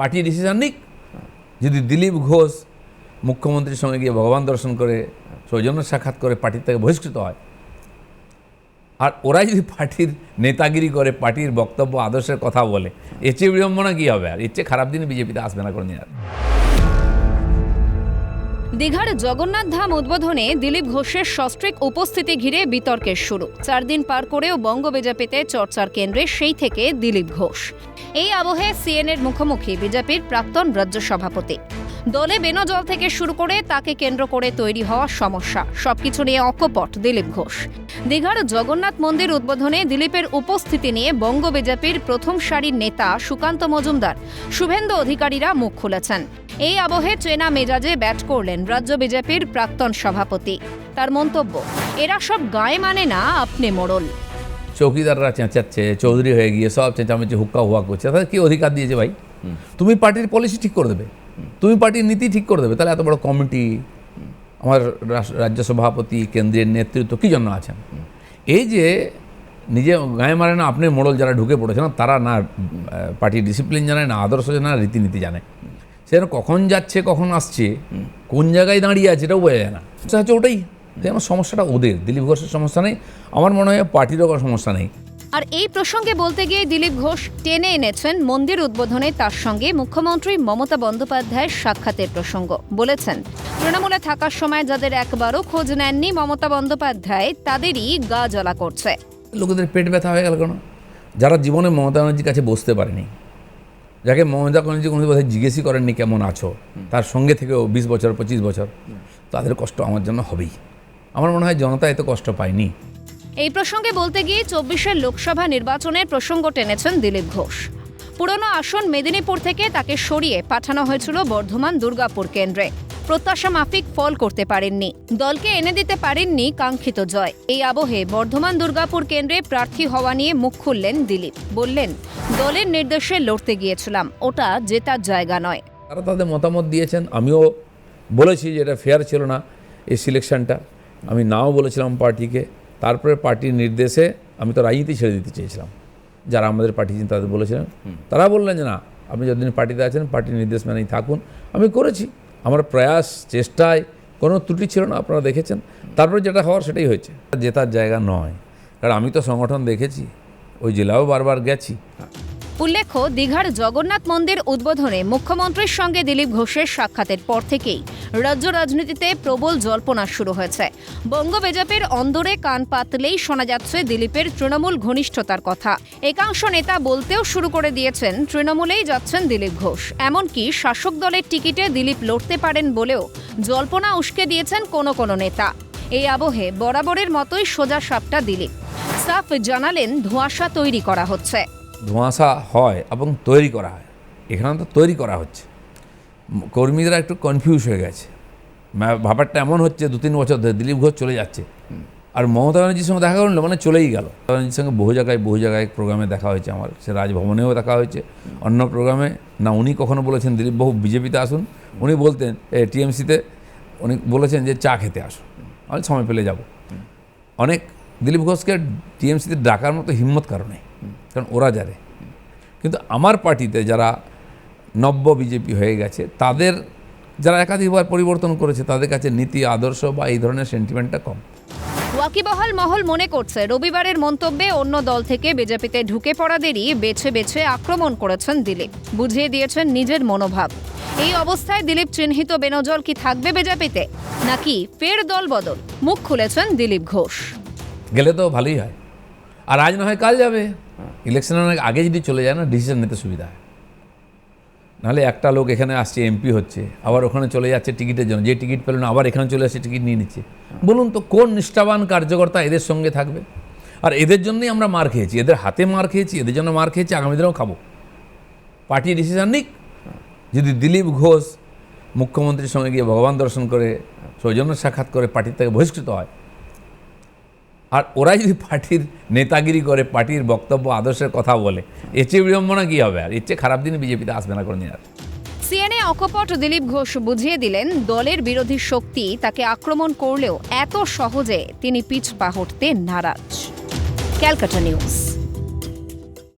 Party decision নিক। যদি দিলীপ ঘোষ মুখ্যমন্ত্রীর সঙ্গে গিয়ে ভগবান দর্শন করে সৌজন্য সাক্ষাৎ করে পার্টির থেকে বহিষ্কৃত হয়। আর ওরাই যদি পার্টির নেতাগিরি করে, পার্টির বক্তব্য, আদর্শের কথা বলে, এর চেয়ে বিড়ম্বনা কী হবে? আর এর চেয়ে খারাপ দিন বিজেপিতে আসবে না কোনোদিন আর। দীঘার জগন্নাথ ধাম উদ্বোধনে দিলীপ ঘোষের সস্ত্রিক উপস্থিতি ঘিরে বিতর্কের শুরু। চার দিন পার করেও বঙ্গ বিজেপিতে চর্চার কেন্দ্রে সেই থেকে দিলীপ ঘোষ। এই আবহে সিএনএর মুখোমুখি বিজেপির প্রাক্তন রাজ্য সভাপতি। দলে বেনজল থেকে শুরু করে তাকে কেন্দ্র করে তৈরি হওয়া সমস্যা, সবকিছু নিয়ে অকপট দিলীপ ঘোষ। দীঘার জগন্নাথ মন্দির উদ্বোধনে দিলীপের উপস্থিতি নিয়ে বঙ্গ বিজেপির প্রথম সারির নেতা সুকান্ত মজুমদার, শুভেন্দু অধিকারীরা মুখ খুলেছেন। এই আবহে চেনা মেজাজে ব্যাট করলেন রাজ্য বিজেপির প্রাক্তন সভাপতি। তার মন্তব্য এরা সব গায়ে মানে না আপনি মোড়ল। চৌকিদাররা চেঁচাচ্ছে চৌধুরী হয়ে গিয়ে সব চেঁচামেচি হুক্কা হুয়া করছে। তাদের কি অধিকার দিয়েছে ভাই? তুমি পার্টির পলিসি ঠিক করে দেবে। তুমি পার্টির নীতি ঠিক করে দেবে। তাহলে এত বড় কমিটি আমার রাজ্য সভাপতি কেন্দ্রের নেতৃত্ব কী জন্য আছেন? এই যে নিজে গায়ে মারে না আপনি মোড়ল যারা ঢুকে পড়েছেন তারা না পার্টির ডিসিপ্লিন জানে না আদর্শ জানে না রীতিনীতি জানে। সেটা কখন যাচ্ছে কখন আসছে কোন জায়গায় দাঁড়িয়ে আছে এটাও বোঝা যায় না। সেটা হচ্ছে ওটাই। যেন সমস্যাটা ওদের। দিলীপ ঘোষের সমস্যা নেই। আমার মনে হয় পার্টিরও কোনো সমস্যা নেই। আর এই প্রসঙ্গে বলতে গিয়ে দিলীপ ঘোষ টেনে এনেছেন মন্দির উদ্বোধনে তার সঙ্গে মুখ্যমন্ত্রী মমতা বন্দ্যোপাধ্যায়ের সাক্ষাতের প্রসঙ্গ বলেছেন। তৃণমূলে থাকার সময় যাদের একবারও খোঁজ নেননি মমতা বন্দ্যোপাধ্যায় তাদেরই গা জ্বলা করছে। লোকেদের পেট ব্যথা হয়ে গেল কেন? যারা জীবনে মমতা ব্যানার্জির কাছে বসতে পারেনি যাকে মমতা ব্যানার্জি কোনো কথা জিজ্ঞেসই করেননি কেমন আছো? তার সঙ্গে থেকেও বিশ বছর পঁচিশ বছর তাদের কষ্ট আমার জন্য হবেই। আমার মনে হয় জনতা এত কষ্ট পায়নি। এই প্রসঙ্গে বলতে গিয়ে চব্বিশের লোকসভা নির্বাচনের প্রসঙ্গ টেনেছেন দিলীপ ঘোষ। পুরনো আসন মেদিনীপুর থেকে তাকে সরিয়ে পাঠানো হয়েছিল বর্ধমান দুর্গাপুর কেন্দ্রে। প্রত্যাশা মাফিক ফল করতে পারেননি। দলকে এনে দিতে পারেননি কাঙ্ক্ষিত জয়। এই আবহে বর্ধমান দুর্গাপুর কেন্দ্রে প্রার্থী হওয়া নিয়ে মুখ খুললেন দিলীপ। বললেন দলের নির্দেশে লড়তে গিয়েছিলাম। ওটা জেতার জায়গা নয়। তারা তাদের মতামত দিয়েছেন। আমিও বলেছি যে এটা ফেয়ার ছিল না এই সিলেকশনটা আমি নাও বলেছিলাম পার্টিকে। তারপরে পার্টির নির্দেশে আমি তো রাজনীতি ছেড়ে দিতে চেয়েছিলাম। যারা আমাদের পার্টি তাদের বলেছিলেন। তারা বললেন যে না আপনি যতদিন পার্টিতে আছেন পার্টির নির্দেশ মেনেই থাকুন। আমি করেছি। আমার প্রয়াস, চেষ্টায় কোনো ত্রুটি ছিল না, আপনারা দেখেছেন। তারপরে যেটা হওয়ার সেটাই হয়েছে। জেতার জায়গা নয়। কারণ আমি তো সংগঠন দেখেছি, ওই জেলাও বারবার গেছি। উল্লেখ্য, দীঘার জগন্নাথ মন্দির উদ্বোধনে মুখ্যমন্ত্রীর সঙ্গে দিলীপ ঘোষের সাক্ষাতের পর থেকেই রাজ্য রাজনীতিতে প্রবল জল্পনা শুরু হয়েছে। বঙ্গ বেজাপের অন্দরে কান পাতলেই শোনা যাচ্ছে দিলীপের তৃণমূল ঘনিষ্ঠতার কথা। একাংশ নেতা বলতেও শুরু করে দিয়েছেন, তৃণমূলেই যাচ্ছেন দিলীপ ঘোষ। এমনকি শাসক দলের টিকিটে দিলীপ লড়তে পারেন বলেও জল্পনা উস্কে দিয়েছেন কোনো কোনো নেতা। এই আবহে বরাবরের মতোই সোজা সাপটা দিলীপ। সাফ জানালেন, ধোঁয়াশা তৈরি করা হচ্ছে। ধোঁয়াশা হয় এবং তৈরি করা হয়। এখানে তো তৈরি করা হচ্ছে। কর্মীরা একটু কনফিউজ হয়ে গেছে। ব্যাপারটা এমন হচ্ছে দু তিন বছর ধরে দিলীপ ঘোষ চলে যাচ্ছে। আর মমতা ব্যানার্জির সঙ্গে দেখা করল মানে চলেই গেল। ব্যানার্জির সঙ্গে বহু জায়গায় বহু জায়গায় প্রোগ্রামে দেখা হয়েছে আমার। সে রাজভবনেও দেখা হয়েছে। অন্য প্রোগ্রামে না, উনি কখনো বলেছেন, দিলীপ বাবু বিজেপিতে আসুন। উনি বলতেন, এ, টিএমসিতে, উনি বলেছেন যে চা খেতে আসুন। আমি সময় পেলে যাব। অনেক, দিলীপ ঘোষকে টিএমসিতে ডাকার মতো হিম্মত কারণে কারণ ওরা জানে। কিন্তু আমার পার্টিতে যারা নব্য বিজেপি হয়ে গেছে তাদের যারা একাধিকবার পরিবর্তন করেছে তাদের কাছে নীতি আদর্শ বা এই ধরনের সেন্টিমেন্টটা কম। ওয়াকিবহাল মহল মনে করছে রবিবারের মন্তব্যে অন্য দল থেকে বিজেপিতে ঢুকে পড়াদেরই বেছে বেছে আক্রমণ করেছেন দিলীপ। বুঝিয়ে দিয়েছেন নিজের মনোভাব। এই অবস্থায় দিলীপ চিহ্নিত বেনজল কি থাকবে বিজেপিতে? নাকি ফের দল বদল? মুখ খুলেছেন দিলীপ ঘোষ। গেলে তো ভালোই হয়। আর আজ না হয় কাল যাবে। ইলেকশনের অনেক আগে যদি চলে যায় না ডিসিশন নিতে সুবিধা হয়। নাহলে একটা লোক এখানে আসছে এমপি হচ্ছে, আবার ওখানে চলে যাচ্ছে টিকিটের জন্য। যে টিকিট পেল না, আবার এখানে চলে আসছে, টিকিট নিয়ে নিচ্ছে। বলুন তো, কোন নিষ্ঠাবান কার্যকর্তা এদের সঙ্গে থাকবে? আর এদের জন্যই আমরা মার খেয়েছি, এদের হাতে মার খেয়েছি, এদের জন্য মার খেয়েছি, আগামী দিনেও খাব। পার্টি ডিসিশন নিক। যদি দিলীপ ঘোষ মুখ্যমন্ত্রীর সঙ্গে গিয়ে ভগবান দর্শন করে, সৌজন্য সাক্ষাৎ করে পার্টির থেকে বহিষ্কৃত হয় আর ওরা যদি পার্টির নেতাগিরি করে, পার্টির বক্তব্য, আদর্শের কথা বলে, এর চেয়ে বিড়ম্বনা কী হবে আর? এর চেয়ে খারাপ দিনে বিজেপিতে আসবে না কোনোদিন আর। সিএনএ অকপট দিলীপ ঘোষ বুঝিয়ে দিলেন, দলের বিরোধী শক্তি তাকে আক্রমণ করলেও এত সহজে তিনি পিছ পা হটতে নারাজ। Calcutta news.